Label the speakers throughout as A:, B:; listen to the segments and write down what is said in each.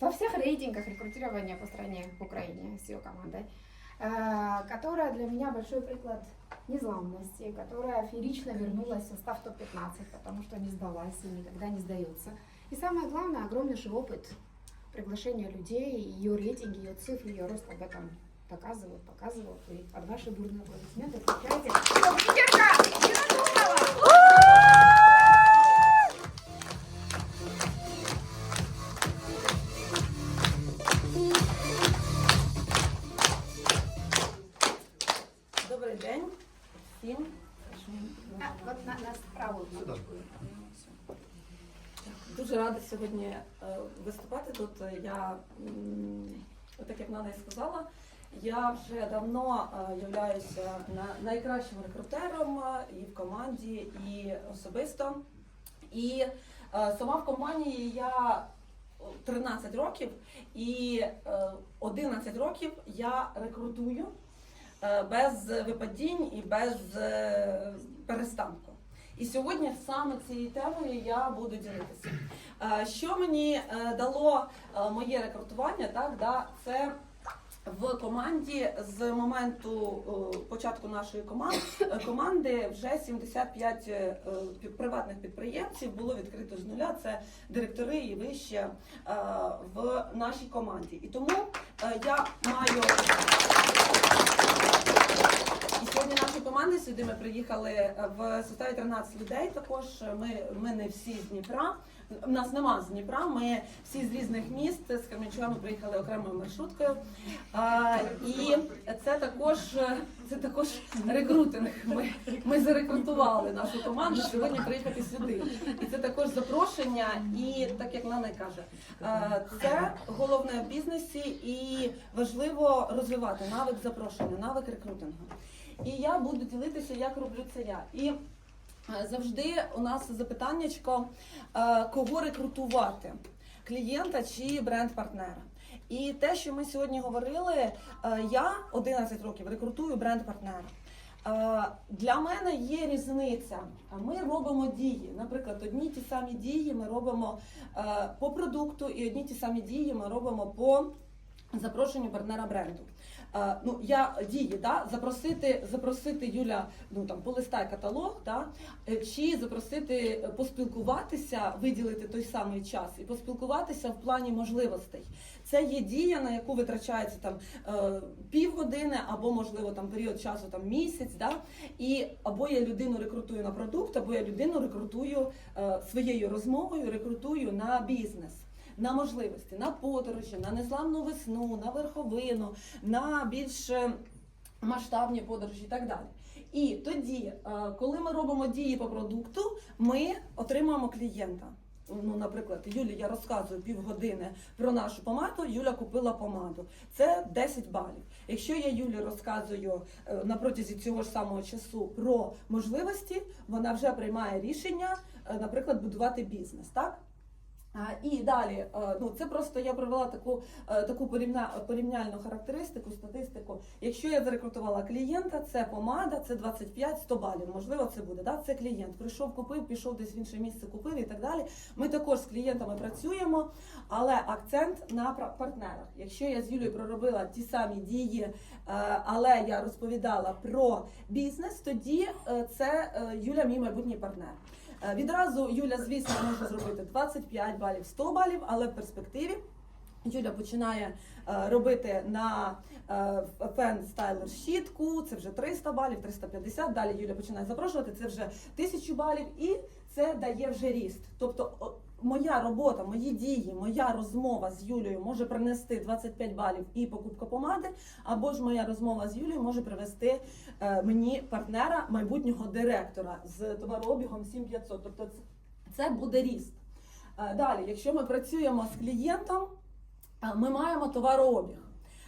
A: во всех рейтингах рекрутирования по стране, в Украине с ее командой, э, которая для меня большой приклад незламности, которая феерично вернулась в состав топ-15, потому что не сдалась и никогда не сдается. И самое главное, огромнейший опыт приглашения людей, ее рейтинги, ее цифры, ее рост об этом показывают, показывают. И под ваши бурные аплодисменты встречайте
B: 7.
A: А, на, на справу.
B: Дуже рада сьогодні е, виступати тут. Я, так як Нана і сказала, я вже давно е, являюся найкращим рекрутером е, і в команді, і особисто. І сама в компанії я 13 років, і 11 років я рекрутую без випадінь і без е, перестанку. І сьогодні саме цією темою я буду ділитися. Е, Що мені е, дало е, моє рекрутування, так, да, це в команді з моменту е, початку нашої команди, команди вже 75 е, пі- приватних підприємців було відкрито з нуля. Це директори і вище е, в нашій команді. І тому е, я маю команди сюди ми приїхали е, в составі 13 людей. Також ми, ми не всі з Дніпра. У нас нема з Дніпра. Ми всі з різних міст з Кременчуга ми приїхали окремою маршруткою. А, і це також це також рекрутинг. Ми, ми зарекрутували нашу команду сьогодні приїхати сюди. І це також запрошення. І так як Нана каже, це головне в бізнесі і важливо розвивати навик запрошення, навик рекрутингу. І я буду ділитися, як роблю це я. І е, завжди у нас запитаннячко, е, кого рекрутувати: клієнта чи бренд-партнера. І те, що ми сьогодні говорили, е, я 11 років рекрутую бренд-партнера. Для мене є різниця. Ми робимо дії. Наприклад, одні ті самі дії ми робимо по продукту, і одні ті самі дії ми робимо по запрошенню партнера бренду. Е, Ну, я дії, да, запросити, запросити Юля, ну там полистай каталог, да, е, чи запросити е, поспілкуватися, виділити той самий час і поспілкуватися в плані можливостей. Це є дія, на яку витрачається там півгодини, або можливо там період часу, там місяць. Да? І або я людину рекрутую на продукт, або я людину рекрутую своєю розмовою, рекрутую на бізнес. На можливості, на подорожі, на незламну весну, на верховину, на більш е, масштабні подорожі і так далі. І тоді, е, коли ми робимо дії по продукту, ми отримуємо клієнта. Ну, наприклад, Юлі я розказую півгодини про нашу помаду. Юля купила помаду. Це 10 балів. Якщо я Юлі розказую е, на протязі цього ж самого часу про можливості, вона вже приймає рішення, наприклад, будувати бізнес. Так? І далі, е, ну це просто я привела таку, е, таку порівня, порівняльну характеристику, статистику. Якщо я зарекрутувала клієнта, це помада, це 25-100 балів. Можливо, це буде. Да? Це клієнт. Прийшов, купив, пішов десь в інше місце, купив і так далі. Ми також з клієнтами працюємо, але акцент на партнерах. Якщо я з Юлією проробила ті самі дії, е, але я розповідала про бізнес, тоді це Юля, мій майбутній партнер. Е, Відразу Юля, звісно, може зробити 25 балів, 100 балів, але в перспективі Юля починає е, робити на фен стайлер щітку, це вже 300 балів, 350. Далі Юля починає запрошувати, це вже 1000 балів, і це дає вже ріст. Тобто, моя робота, мої дії, моя розмова з Юлею може принести 25 балів і покупка помади, або ж моя розмова з Юлею може привести е, мені партнера, майбутнього директора з товарообігом 7500. Тобто це, це буде ріст. Е, Далі, якщо ми працюємо з клієнтом, е, ми маємо товарообіг.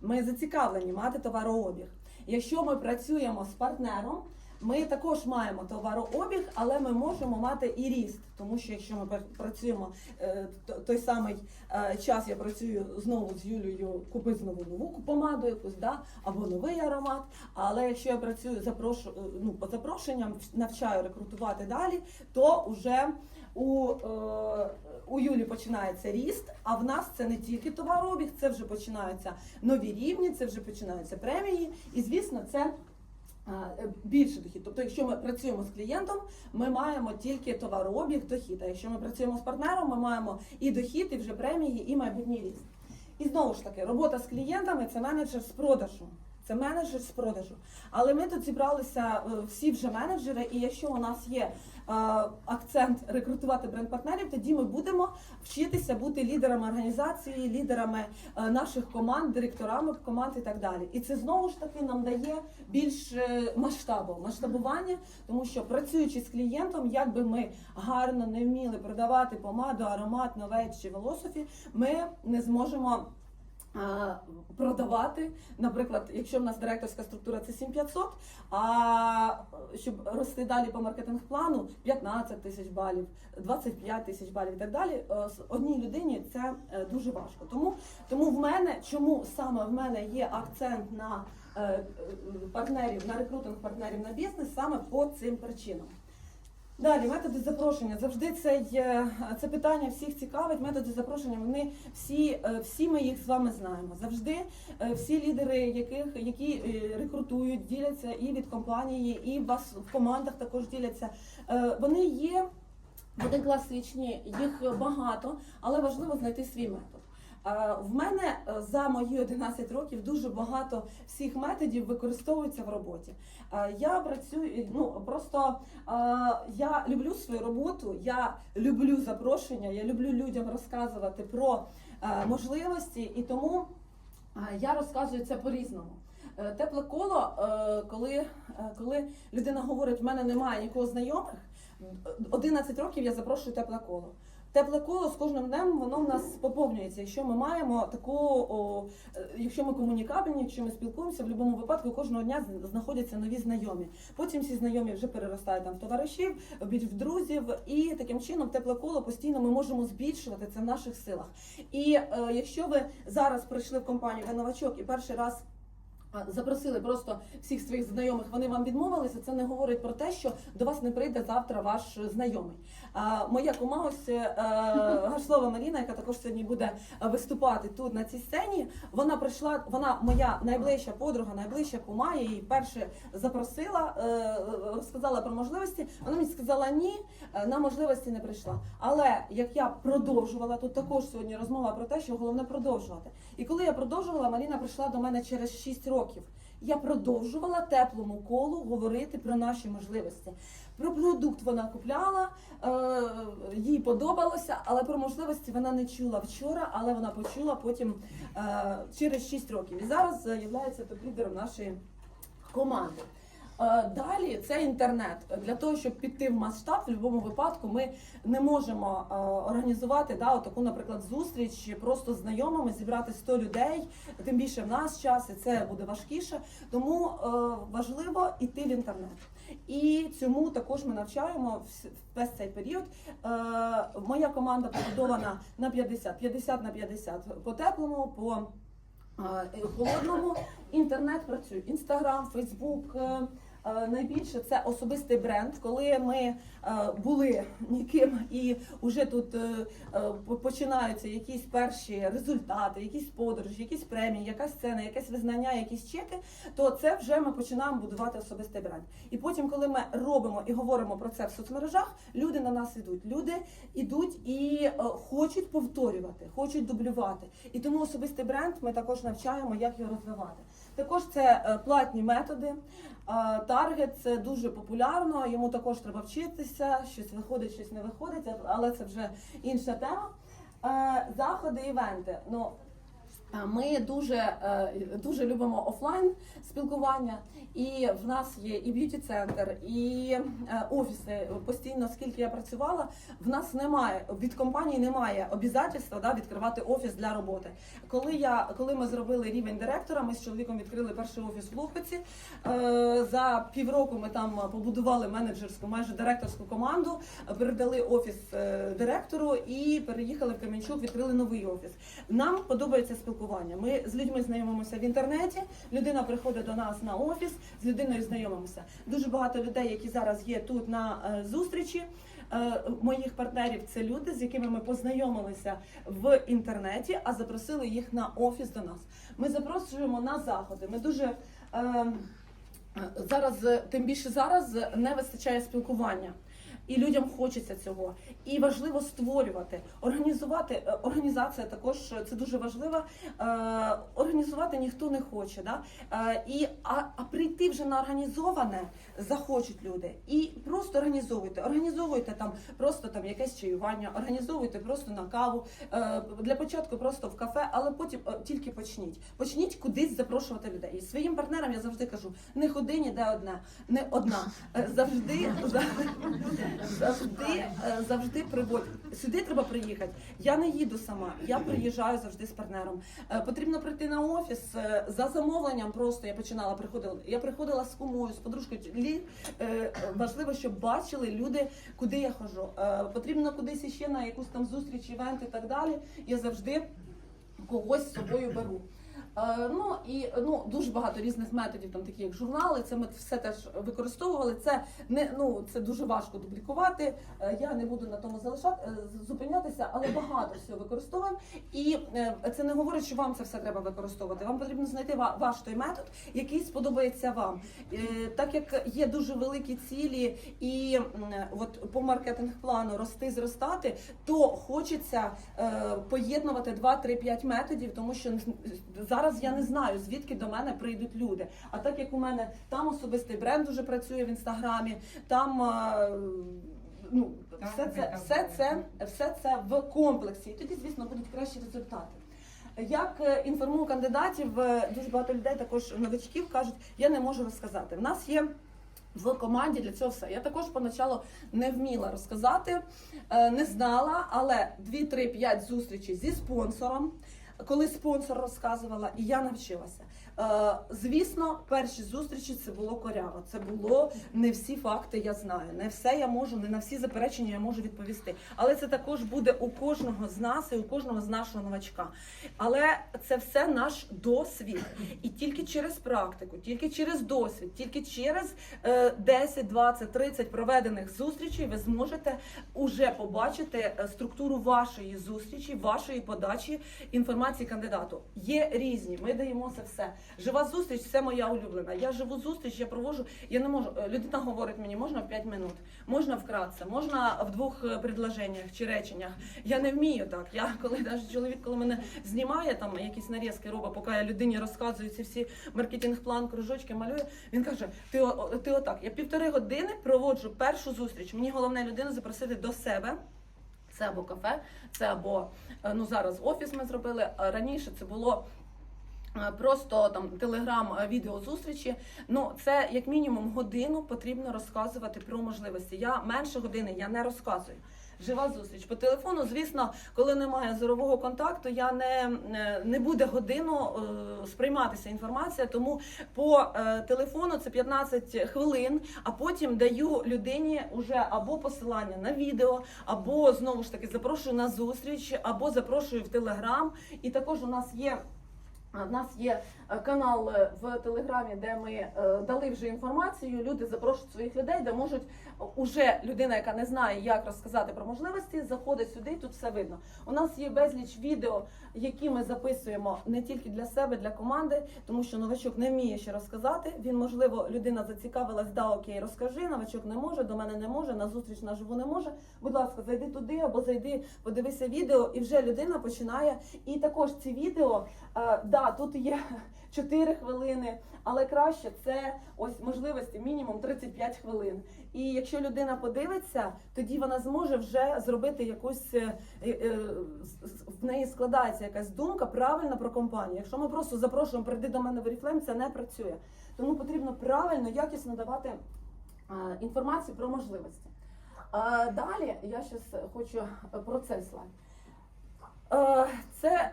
B: Ми зацікавлені мати товарообіг. Якщо ми працюємо з партнером, Ми також маємо товарообіг, але ми можемо мати і ріст, тому що якщо ми працюємо е, той самий е, час, я працюю знову з Юлією, купи знову нову помаду якусь, да, або новий аромат. Але якщо я працюю запрошу, ну, по запрошенням, навчаю рекрутувати далі, то вже у, е, у Юлі починається ріст, а в нас це не тільки товарообіг, це вже починаються нові рівні, це вже починаються премії, і звісно, це. Е, Більше дохід. Тобто, якщо ми працюємо з клієнтом, ми маємо тільки товарообіг, дохід. А якщо ми працюємо з партнером, ми маємо і дохід, і вже премії, і майбутній ріст. І знову ж таки, робота з клієнтами це менеджер з продажу. Це менеджер з продажу. Але ми тут зібралися е, всі вже менеджери, і якщо у нас є е, акцент рекрутувати бренд-партнерів, тоді ми будемо вчитися бути лідерами організації, лідерами е, наших команд, директорами команд і так далі. І це знову ж таки нам дає більш масштабу, масштабування, тому що працюючи з клієнтом, як би ми гарно не вміли продавати помаду, аромат, новець чи велософі, ми не зможемо. Продавати, наприклад, якщо в нас директорська структура це 7500, а щоб рости далі по маркетинг-плану 15 тисяч балів, 25 тисяч балів і так далі, е, одній людині це е, дуже важко. Тому, тому в мене, чому саме в мене є акцент на е, партнерів, на рекрутинг партнерів на бізнес, саме по цим причинам. Далі методи запрошення. Завжди це, є- це питання всіх цікавить. Методи запрошення. Вони всі, е, всі ми їх з вами знаємо. Завжди е, всі лідери, яких які е, рекрутують, діляться і від компанії, і вас в командах також діляться. Вони є в один клас свічні, їх багато, але важливо знайти свій метод. В мене е, за мої 11 років дуже багато всіх методів використовується в роботі. Я працюю, ну просто я люблю свою роботу, я люблю запрошення, я люблю людям розказувати про е, можливості, і тому я розказую це по-різному. Е, Тепле коло, коли, коли людина говорить, в мене немає нікого знайомих, 11 років я запрошую тепле коло. Тепле коло з кожним днем воно в нас поповнюється. Якщо ми маємо таку, о, якщо ми комунікабельні, якщо ми спілкуємося, в будь-якому випадку кожного дня знаходяться нові знайомі. Потім ці знайомі вже переростають там в товаришів, більш в друзів, і таким чином тепле коло постійно ми можемо збільшувати це в наших силах. І е, якщо ви зараз прийшли в компанію ви новачок і перший раз. Запросили просто всіх своїх знайомих, вони вам відмовилися. Це не говорить про те, що до вас не прийде завтра ваш знайомий. А, моя кума, ось е, Гашлова Маріна, яка також сьогодні буде е, виступати тут на цій сцені. Вона прийшла, вона моя найближча подруга, найближча кума. Я її перше запросила, е, розказала про можливості. Вона мені сказала ні, на можливості не прийшла. Але як я продовжувала, тут також сьогодні розмова про те, що головне продовжувати. І коли я продовжувала, Маріна прийшла до мене через 6 років. Я продовжувала теплому колу говорити про наші можливості. Про продукт вона купляла, е, їй подобалося, але про можливості вона не чула вчора, але вона почула потім е, через 6 років. І зараз є топ-лідером нашої команди. Е, Далі це інтернет. Для того, щоб піти в масштаб, в будь-якому випадку ми не можемо е, організувати да, таку, наприклад, зустріч просто знайомими, зібрати 100 людей, тим більше в нас час, і це буде важкіше. Тому е, важливо йти в інтернет. І цьому також ми навчаємо весь цей період. Моя команда побудована на 50, 50 на 50 по теплому, по холодному. Інтернет працює, інстаграм, фейсбук. Е, Найбільше це особистий бренд, коли ми е, були ніким і вже тут е, по- починаються якісь перші результати, якісь подорожі, якісь премії, якась сцена, якесь визнання, якісь чеки, то це вже ми починаємо будувати особистий бренд. І потім, коли ми робимо і говоримо про це в соцмережах, люди на нас ідуть. Люди ідуть і хочуть повторювати, хочуть дублювати. І тому особистий бренд ми також навчаємо, як його розвивати. Також це платні методи. Е, Таргет це дуже популярно, йому також треба вчитися, щось виходить, щось не виходить, але це вже інша тема. Е, Заходи, івенти. Ну, Ми дуже, е, дуже любимо офлайн спілкування, і в нас є і б'юті центр, і е, офіси. Постійно, скільки я працювала, в нас немає від компанії немає обов'язательства да, відкривати офіс для роботи. Коли я коли ми зробили рівень директора, ми з чоловіком відкрили перший офіс в Лухвиці. Е, За півроку ми там побудували менеджерську, майже директорську команду, е, передали офіс е, директору і переїхали в Кам'янчук, відкрили новий офіс. Нам подобається спілкування. Ми з людьми знайомимося в інтернеті. Людина приходить до нас на офіс, з людиною знайомимося. Дуже багато людей, які зараз є тут на е, зустрічі. е, Моїх партнерів це люди, з якими ми познайомилися в інтернеті, а запросили їх на офіс до нас. Ми запрошуємо на заходи. Ми дуже е, зараз, тим більше зараз, не вистачає спілкування. І людям хочеться цього. І важливо створювати, організувати. е, Організація також е, це дуже важливо. Е, організувати ніхто не хоче. Да? І, а, а прийти вже на організоване захочуть люди. І просто організовуйте. Організовуйте там просто там якесь чаювання, організовуйте просто на каву. Для початку просто в кафе, але потім тільки почніть. Почніть кудись запрошувати людей. І своїм партнерам я завжди кажу: не ходи ніде одне, не одна. Завжди, завжди, е, завжди приводь. Сюди треба приїхати. Я не їду сама, я приїжджаю завжди з партнером. Е, Потрібно прийти на офіс е, за замовленням. Просто я починала приходила. Я приходила з кумою, з подружкою. Важливо, щоб бачили люди, куди я ходжу. Е, Потрібно кудись іще на якусь там зустріч, івент і так далі. Я завжди когось з собою беру. Е, Ну і ну дуже багато різних методів, там такі як журнали. Це ми все теж використовували. Це не ну це дуже важко дублікувати. Е, Я не буду на тому залишати е, зупинятися, але багато всього використовуємо. І це не говорить, що вам це все треба використовувати. Вам потрібно знайти ваш той метод, який сподобається вам. Так як є дуже великі цілі, і от по маркетинг плану рости, зростати, то хочеться поєднувати 2, 3, 5 методів, тому що зараз я не знаю, звідки до мене прийдуть люди. А так як у мене там особистий бренд уже працює в інстаграмі, там. е, Ну, все це, все це, все це в комплексі. І тоді, звісно, будуть кращі результати. Як е, інформую кандидатів, е, дуже багато людей, також новичків, кажуть, я не можу розказати. В нас є в команді для цього все. Я також поначалу не вміла розказати, е, не знала, але 2, 3, 5 зустрічей зі спонсором, коли спонсор розказувала, і я навчилася. Е, Звісно, перші зустрічі це було коряво. Це було не всі факти я знаю, не все я можу, не на всі заперечення я можу відповісти. Але це також буде у кожного з нас і у кожного з нашого новачка. Але це все наш досвід. І тільки через практику, тільки через досвід, тільки через е, 10, 20, 30 проведених зустрічей ви зможете уже побачити е, структуру вашої зустрічі, вашої подачі інформації кандидату. Є різні. Ми даємо це все. Жива зустріч це моя улюблена. Я живу зустріч, я проводжу. Я не можу. е, Людина говорить мені, можна в 5 минут, можна вкратце, можна в двох е, предложеннях чи реченнях. Я не вмію так. Я коли навіть чоловік, коли мене знімає там якісь нарізки робить, поки я людині розказую ці всі маркетинг-план, кружочки малюю. Він каже: Ти ти отак. Я півтори години проводжу першу зустріч. Мені головне людину запросити до себе. Це або кафе, це або е, ну зараз офіс ми зробили. а Раніше це було. Е, Просто там телеграм е, відео зустрічі. Ну це як мінімум годину потрібно розказувати про можливості. Я менше години я не розказую. Жива зустріч по телефону. Звісно, коли немає зорового контакту, я не, е, не буде годину е, сприйматися інформація. Тому по е, телефону це 15 хвилин, а потім даю людині уже або посилання на відео, або знову ж таки запрошую на зустріч, або запрошую в телеграм. І також у нас є. У нас є е, канал е, в Телеграмі, де ми е, дали вже інформацію. Люди запрошують своїх людей, де можуть е, уже людина, яка не знає, як розказати про можливості, заходить сюди. Тут все видно. У нас є безліч відео, які ми записуємо не тільки для себе, для команди, тому що новачок не вміє ще розказати. Він можливо, людина зацікавилась, да окей, розкажи. Новачок не може, до мене не може, на зустріч наживу не може. Будь ласка, зайди туди або зайди, подивися відео, і вже людина починає. І також ці відео. е, да, тут є 4 хвилини, але краще це ось можливості мінімум 35 хвилин. І якщо людина подивиться, тоді вона зможе вже зробити якусь е, е, е, в неї складається якась думка правильна про компанію. Якщо ми просто запрошуємо прийди до мене в Oriflame, це не працює. Тому потрібно правильно, якісно давати інформацію про можливості. Далі я зараз хочу про цей слайд.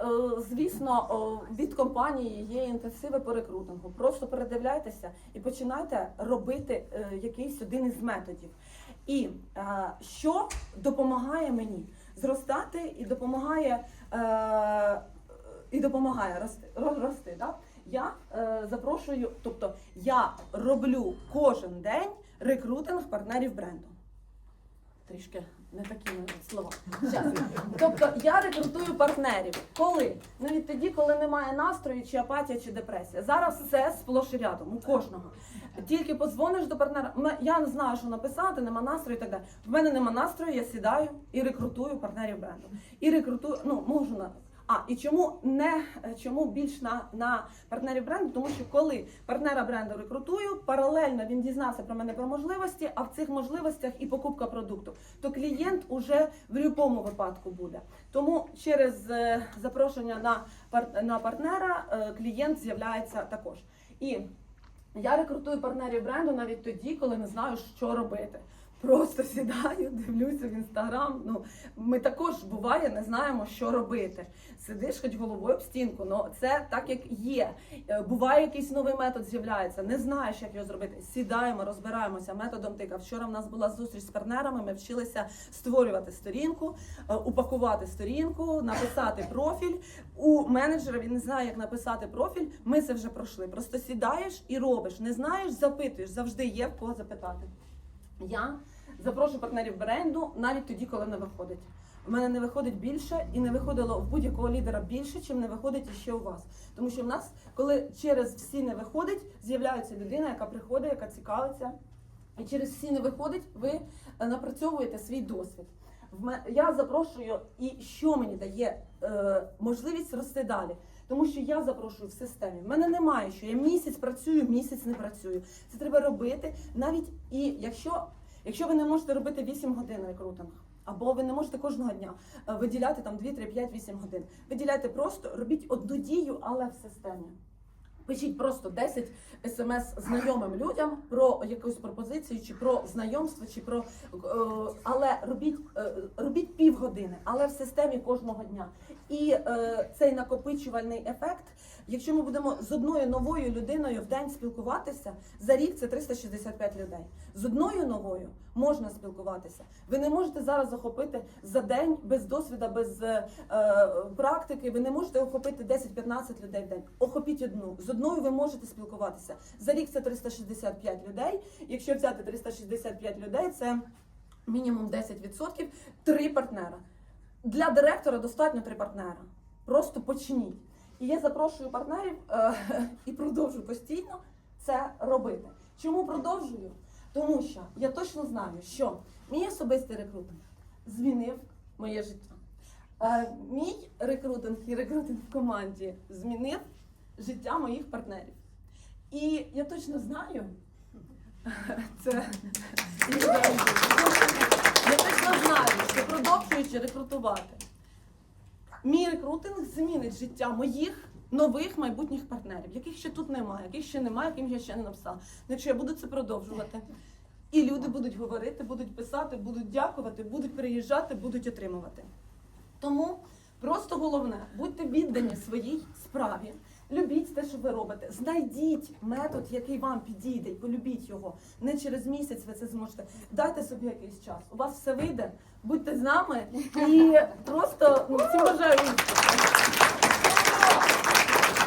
B: Е, звісно, е, від компанії є інтенсиви по рекрутингу. Просто передивляйтеся і починайте робити е, якийсь один із методів. І що допомагає мені зростати і допомагає, і допомагає рости. рости да? Я запрошую, тобто я роблю кожен день рекрутинг партнерів бренду. Трішки не навіть слова. Тобто я рекрутую партнерів. Коли? Навіть тоді, коли немає настрою, чи апатія, чи депресія. Зараз все сплош і рядом у кожного. Тільки подзвониш до партнера. Я не знаю, що написати, нема настрою і так далі. В мене нема настрою, я сідаю і рекрутую партнерів бренду. І рекрутую, ну можу на. А і чому не чому більш на, на партнерів бренду? Тому що коли партнера бренду рекрутую, паралельно він дізнався про мене про можливості, а в цих можливостях і покупка продукту, то клієнт уже в будь-якому випадку буде. Тому через е, запрошення на, на партнера е, клієнт з'являється також. І я рекрутую партнерів бренду навіть тоді, коли не знаю, що робити. Просто сідаю, дивлюся в інстаграм. Ну ми також буває, не знаємо, що робити. Сидиш хоч головою об стінку, ну це так як є. Е, Буває якийсь новий метод з'являється, не знаєш, як його зробити. Сідаємо, розбираємося методом тика. Вчора в нас була зустріч з партнерами. Ми вчилися створювати сторінку, е, упакувати сторінку, написати профіль. У менеджера він не знає, як написати профіль. Ми це вже пройшли. Просто сідаєш і робиш. Не знаєш, запитуєш. Завжди є в кого запитати. Я запрошую партнерів бренду навіть тоді, коли не виходить. У мене не виходить більше і не виходило в будь-якого лідера більше, чим не виходить іще у вас. Тому що в нас, коли через всі не виходить, з'являється людина, яка приходить, яка цікавиться. І через всі не виходить, ви е, напрацьовуєте свій досвід. Я запрошую, і що мені дає е, можливість рости далі. Тому що я запрошую в системі. В мене немає, що я місяць працюю, місяць не працюю. Це треба робити навіть і якщо, якщо ви не можете робити 8 годин рекрутинг, або ви не можете кожного дня е, виділяти там 2, 3, 5, 8 годин. Виділяйте просто, робіть одну дію, але в системі. Пишіть просто 10 смс знайомим людям про якусь пропозицію, чи про знайомство, чи про е, але робіть, е, робіть півгодини, але в системі кожного дня. І е, цей накопичувальний ефект, якщо ми будемо з одною новою людиною в день спілкуватися, за рік це 365 людей. З одною новою можна спілкуватися. Ви не можете зараз охопити за день без досвіду, без практики. Ви не можете охопити 10-15 людей в день. Охопіть одну. Одною ви можете спілкуватися. За рік це 365 людей. Якщо взяти 365 людей, це мінімум 10%, три партнера. Для директора достатньо три партнера. Просто почніть. І я запрошую партнерів е, і продовжую постійно це робити. Чому продовжую? Тому що я точно знаю, що мій особистий рекрутинг змінив моє життя. Е, мій рекрутинг і рекрутинг в команді змінив життя моїх партнерів. І я точно знаю, це я точно знаю, що продовжуючи рекрутувати, мій рекрутинг змінить життя моїх нових майбутніх партнерів, яких ще тут немає, яких ще немає, яким я ще не написала. Ну, Якщо я буду це продовжувати, і люди будуть говорити, будуть писати, будуть дякувати, будуть приїжджати, будуть отримувати. Тому просто головне, будьте віддані своїй справі. Любіть те, що ви робите. Знайдіть метод, який вам підійде, і полюбіть його. Не через місяць ви це зможете. Дайте собі якийсь час. У вас все вийде. Будьте з нами і просто ну, всім бажаю.